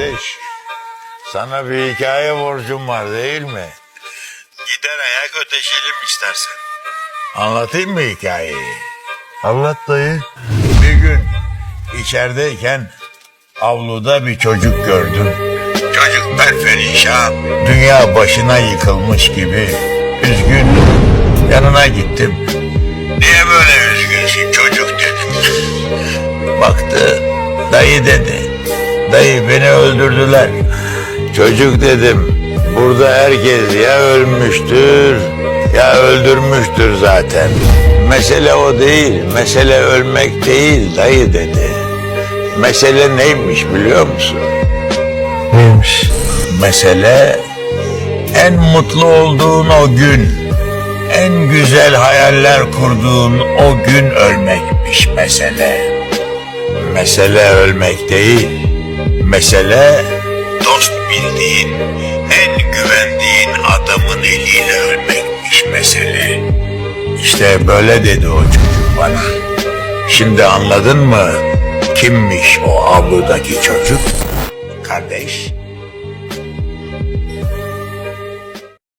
Kardeş, sana bir hikaye borcum var değil mi? Gider ayak öteşelim istersen. Anlatayım mı hikayeyi? Anlat dayı. Bir gün içerideyken avluda bir çocuk gördüm. Çocuk perperişan, dünya başına yıkılmış gibi üzgün. Yanına gittim. Niye böyle üzgünsün çocuk dedim. Baktı, dayı dedi. Dayı beni öldürdüler. Çocuk dedim, burada herkes ya ölmüştür ya öldürmüştür zaten. Mesele o değil, mesele ölmek değil dayı dedi. Mesele neymiş biliyor musun? Neymiş? Mesele en mutlu olduğun o gün, en güzel hayaller kurduğun o gün ölmekmiş mesele. Mesele ölmek değil, mesele dost bildiğin, en güvendiğin adamın eliyle ölmekmiş mesele. İşte böyle dedi o çocuk bana. Şimdi anladın mı kimmiş o avludaki çocuk? Kardeş,